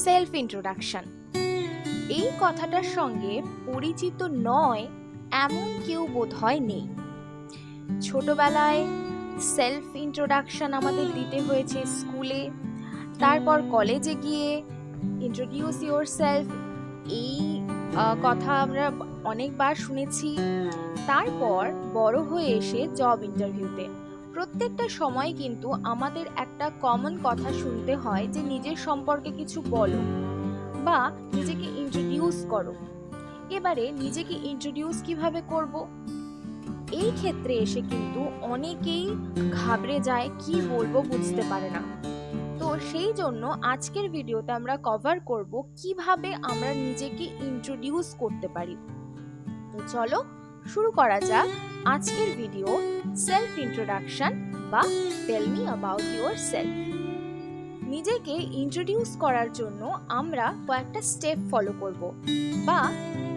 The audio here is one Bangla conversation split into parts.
সেলফ ইন্ট্রোডাকশন এই কথাটার সঙ্গে পরিচিত নয়, এমন কেউ বোধ হয় নেই। ছোটবেলায় সেলফ ইন্ট্রোডাকশন আমাদের দিতে হয়েছে স্কুলে, তারপর কলেজে গিয়ে ইন্ট্রোডিউস ইউর সেলফ এই কথা আমরা অনেকবার শুনেছি। তারপর বড় হয়ে এসে জব ইন্টারভিউতে প্রত্যেকটা সময় কিন্তু আমাদের একটা কমন কথা শুনতে হয় যে নিজের সম্পর্কে কিছু বলো বা নিজেকে ইন্ট্রোডিউস করো। এবারে নিজেকে ইন্ট্রোডিউস কীভাবে করব? এই ক্ষেত্রে এসে কিন্তু অনেকেই ঘাবড়ে যায়, কি বলব বুঝতে পারে না। তো সেই জন্য আজকের ভিডিওতে আমরা কভার করব কীভাবে আমরা নিজেকে ইন্ট্রোডিউস করতে পারি। তো চলো, শুরু করা যাক। আজকের ভিডিও সেলফ ইন্ট্রোডাকশন বা tell me about yourself নিজেকে ইন্ট্রোডিউস করার জন্য আমরা কয়েকটা স্টেপ ফলো করব বা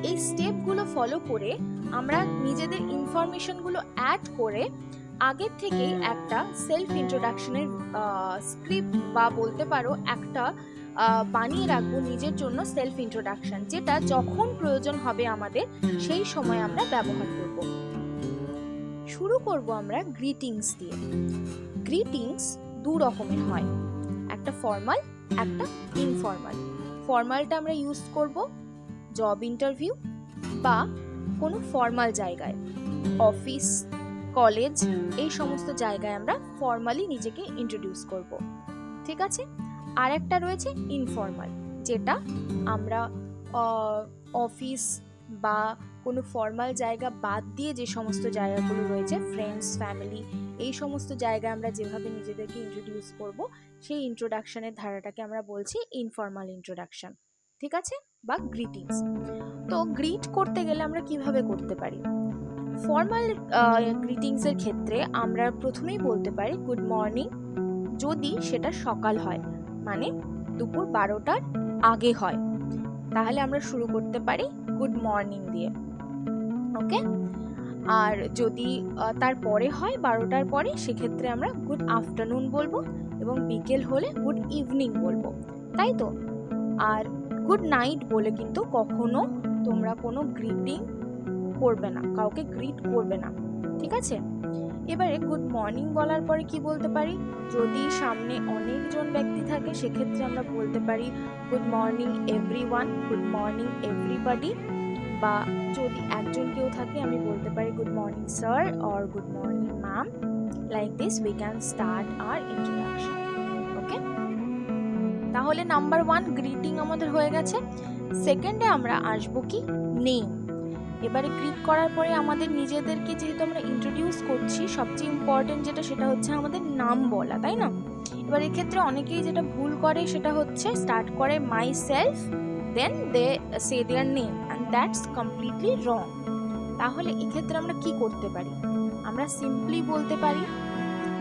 এই স্টেপগুলো ফলো করে আমরা নিজেদের ইনফরমেশনগুলো অ্যাড করে আগের থেকেই একটা সেলফ ইন্ট্রোডাকশনের স্ক্রিপ্ট বা বলতে পারো একটা বানিয়ে রাখব নিজের জন্য সেলফ ইন্ট্রোডাকশন যেটা যখন প্রয়োজন হবে আমাদের সেই সময় আমরা ব্যবহার করব। শুরু করব আমরা গ্রিটিংস দিয়ে। গ্রিটিংস দু রকমের হয়। একটা ফর্মাল একটা ইনফর্মাল ফর্মালটা আমরা ইউজ করব জব ইন্টারভিউ বা কোনো ফর্মাল জায়গায়। অফিস কলেজ এই সমস্ত জায়গায় আমরা ফর্মালি নিজেকে ইন্ট্রোডিউস করব। ঠিক আছে? আর একটা রয়েছে ইনফর্মাল যেটা আমরা অফিস বা কোনো ফর্মাল জায়গা বাদ দিয়ে যে সমস্ত জায়গাগুলো রয়েছে ফ্রেন্ডস ফ্যামিলি এই সমস্ত জায়গায় আমরা যেভাবে নিজেদেরকে ইন্ট্রোডিউস করব, সেই ইন্ট্রোডাকশনের ধারাটাকে আমরা বলছি ইনফর্মাল ইন্ট্রোডাকশন ঠিক আছে? বা গ্রিটিংস তো গ্রিট করতে গেলে আমরা কীভাবে করতে পারি? ফর্মাল গ্রিটিংসের ক্ষেত্রে আমরা প্রথমেই বলতে পারি গুড মর্নিং যদি সেটা সকাল হয় মানে দুপুর বারোটার আগে হয়, তাহলে আমরা শুরু করতে পারি গুড মর্নিং দিয়ে, ওকে? আর যদি তারপরে তার পরে হয়, বারোটার পরে, সেক্ষেত্রে আমরা গুড আফটারনুন বলব এবং বিকেল হলে গুড ইভিনিং বলব, তাই তো? আর গুড নাইট বলে কিন্তু কখনো তোমরা কোনো গ্রিটিং করবে না, কাউকে গ্রিট করবে না। ঠিক আছে? এবারে গুড মর্নিং বলার পরে কি বলতে পারি? যদি সামনে অনেকজন ব্যক্তি থাকে, সেক্ষেত্রে আমরা বলতে পারি good morning everyone good morning everybody বা যদি একজন কেউ থাকে, আমি বলতে পারি good morning sir or good morning ma'am like this we can start our introduction okay তাহলে নাম্বার ওয়ান গ্রিটিং আমাদের হয়ে গেছে। সেকেন্ডে আমরা আসব কি? নেম এবারে ক্লিক করার পরে আমাদের নিজেদেরকে যেহেতু আমরা ইন্ট্রোডিউস করছি, সবচেয়ে ইম্পর্টেন্ট যেটা সেটা হচ্ছে আমাদের নাম বলা, তাই না? এবার এক্ষেত্রে অনেকেই যেটা ভুল করে সেটা হচ্ছে স্টার্ট করে myself then they say their name and that's completely wrong তাহলে এক্ষেত্রে আমরা কি করতে পারি? আমরা সিম্পলি বলতে পারি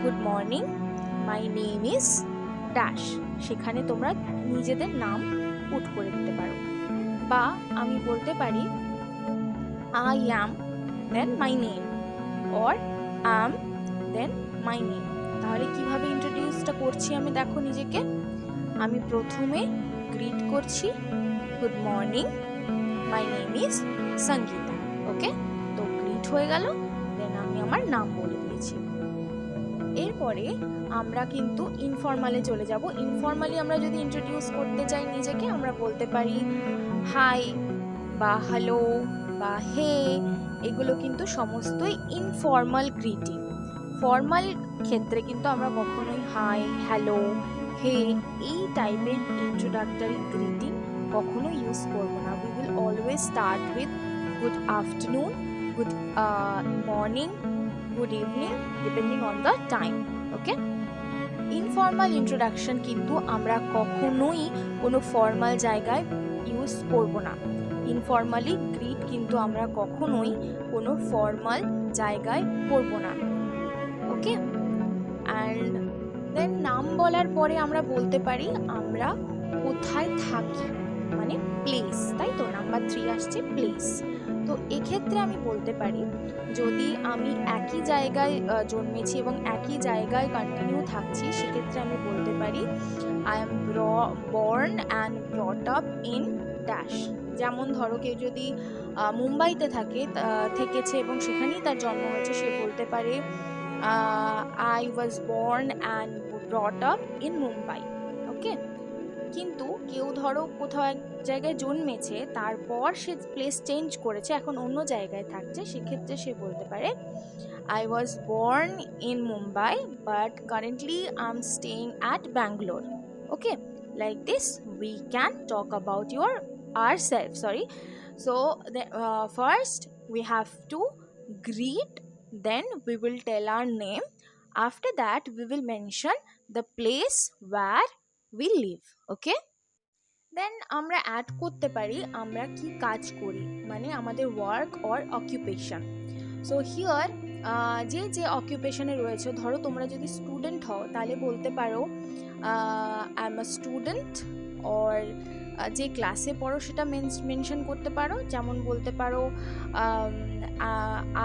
good morning my name is dash সেখানে তোমরা নিজেদের নাম পুট করে দিতে পারো। বা আমি বলতে পারি I am then my name or am then my name তাহলে কীভাবে ইন্ট্রোডিউসটা করছি আমি? দেখো নিজেকে। আমি প্রথমে গ্রিট করছি good morning my name is Sangita okay তো গ্রিট হয়ে গেল দেন আমি আমার নাম বলে দিয়েছি। এরপরে আমরা কিন্তু ইনফর্মালে চলে যাব। ইনফর্মালি আমরা যদি ইন্ট্রোডিউস করতে চাই নিজেকে, আমরা বলতে পারি হাই বা হ্যালো বা হে, এগুলো কিন্তু সমস্তই ইনফর্মাল গ্রিটিং ফর্মাল ক্ষেত্রে কিন্তু আমরা কখনোই হাই হ্যালো হে, এই টাইপের ইন্ট্রোডাক্টরি গ্রিটিং কখনো ইউজ করব না। We will always start with good afternoon good morning good evening depending on the time okay informal introduction কিন্তু আমরা কখনোই কোনো ফর্মাল জায়গায় ইউজ করব না। ইনফর্মালি গ্রিট কিন্তু আমরা কখনোই কোনো ফর্মাল জায়গায় করব না ওকে অ্যান্ড দেন নাম বলার পরে আমরা বলতে পারি আমরা কোথায় থাকি মানে প্লেস তাই তো? নাম্বার থ্রি আসছে প্লেস তো এক্ষেত্রে আমি বলতে পারি, যদি আমি একই জায়গায় জন্মেছি এবং একই জায়গায় কন্টিনিউ থাকছি, সেক্ষেত্রে আমি বলতে পারি I am born and brought up in dash যেমন ধরো কেউ যদি মুম্বাইতে থাকে থেকেছে এবং সেখানেই তার জন্ম হয়েছে, সে বলতে পারে I was born and brought up in Mumbai okay কিন্তু কেউ ধরো কোথাও এক জায়গায় জন্মেছে, তারপর সে প্লেস চেঞ্জ করেছে, এখন অন্য জায়গায় থাকছে, সেক্ষেত্রে সে বলতে পারে I was born in Mumbai but currently I am staying at Bangalore okay like this we can talk about your our self sorry so first we have to greet, then we will tell our name. After that, we will mention the place where we live, okay? Then আমরা অ্যাড করতে পারি, আমরা কি কাজ করি? মানে আমাদের work or occupation so here যে যে অকুপেশনে রয়েছে, ধরো তোমরা যদি স্টুডেন্ট হও, তাহলে বলতে পারো I am a student or যে ক্লাসে পড়ো সেটা মেনশন করতে পারো। যেমন বলতে পারো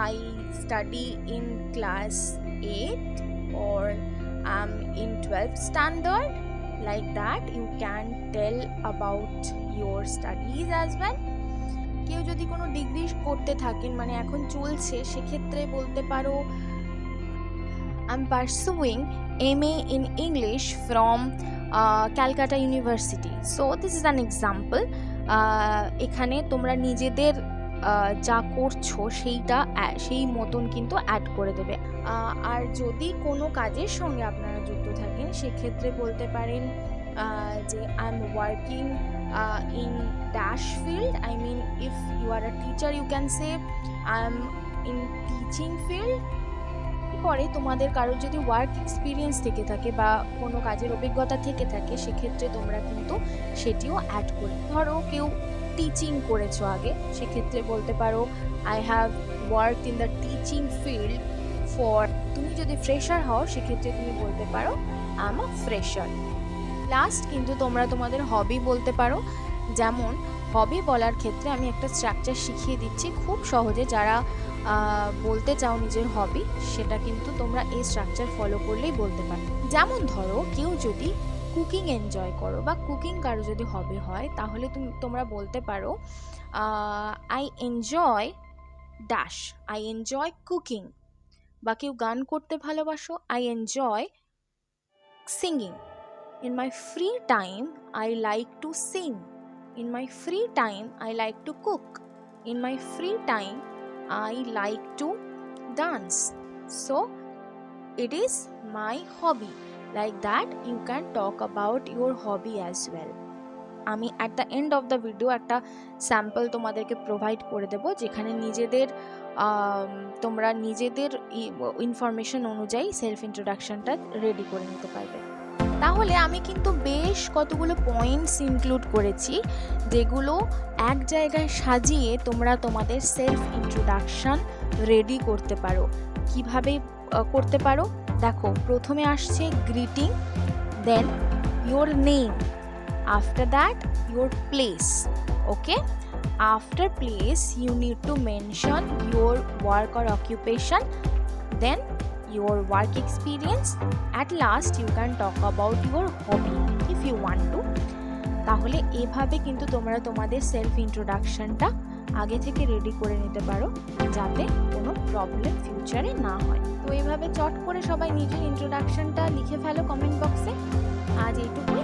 I study in class eight or um in twelve standard like that, you can tell about your studies as well. কেউ যদি কোনো ডিগ্রি করতে থাকেন মানে এখন চলছে, সেক্ষেত্রে বলতে পারো I am pursuing M A in English from Calcutta University so this is an example এখানে তোমরা নিজেদের আহ, যা করছ সেইটা সেই মতন কিন্তু অ্যাড করে দেবে। আহ, আর যদি কোনো কাজের সঙ্গে আপনারা যুক্ত থাকেন সেক্ষেত্রে বলতে পারেন যে I am working in dash field I mean if you are a teacher you can say I am in teaching field পরে তোমাদের কারোর যদি ওয়ার্ক এক্সপিরিয়েন্স থেকে থাকে বা কোনো কাজের অভিজ্ঞতা থেকে থাকে, সেক্ষেত্রে তোমরা কিন্তু সেটিও অ্যাড করে ধরো কেউ টিচিং করেছ আগে, সেক্ষেত্রে বলতে পারো I have work in the teaching field for তুমি যদি ফ্রেশার হও, সেক্ষেত্রে তুমি বলতে পারো I am a fresher last কিন্তু তোমরা তোমাদের হবি বলতে পারো, যেমন হবি বলার ক্ষেত্রে আমি একটা স্ট্রাকচার শিখিয়ে দিচ্ছি খুব সহজে যারা বলতে চাও নিজের হবি সেটা কিন্তু তোমরা এই স্ট্রাকচার ফলো করলেই বলতে পারো যেমন ধরো, কেউ যদি কুকিং এনজয় করো বা কুকিং কারও যদি হবি হয়, তাহলে তুমি, তোমরা বলতে পারো I enjoy dash I enjoy cooking বা কেউ গান করতে ভালোবাসো I enjoy singing in my free time I like to sing in my free time I like to cook in my free time I like to dance so it is my hobby. Like that, you can talk about your hobby as well. আমি at the end of the video একটা স্যাম্পল তোমাদেরকে প্রোভাইড করে দেব, যেখানে নিজেদের তোমরা নিজেদের ইনফরমেশন অনুযায়ী সেলফ ইন্ট্রোডাকশনটা রেডি করে নিতে পারবে। তাহলে আমি কিন্তু বেশ কতগুলো পয়েন্টস ইনক্লুড করেছি, যেগুলো এক জায়গায় সাজিয়ে তোমরা তোমাদের সেলফ ইন্ট্রোডাকশন রেডি করতে পারো। কীভাবে করতে পারো? দেখো, প্রথমে আসছে greeting then your name after that your place okay after place you need to mention your work or occupation then your work experience at last you can talk about your hobby if you want to তাহলে এভাবে কিন্তু তোমরা তোমাদের সেলফ ইন্ট্রোডাকশনটা আগে থেকে রেডি করে নিতে পারো, যাতে কোনো প্রবলেম ফিউচারে না হয়। তো এভাবে চট করে সবাই নিজের ইন্ট্রোডাকশনটা লিখে ফেলো কমেন্ট বক্সে আজ এইটুকুই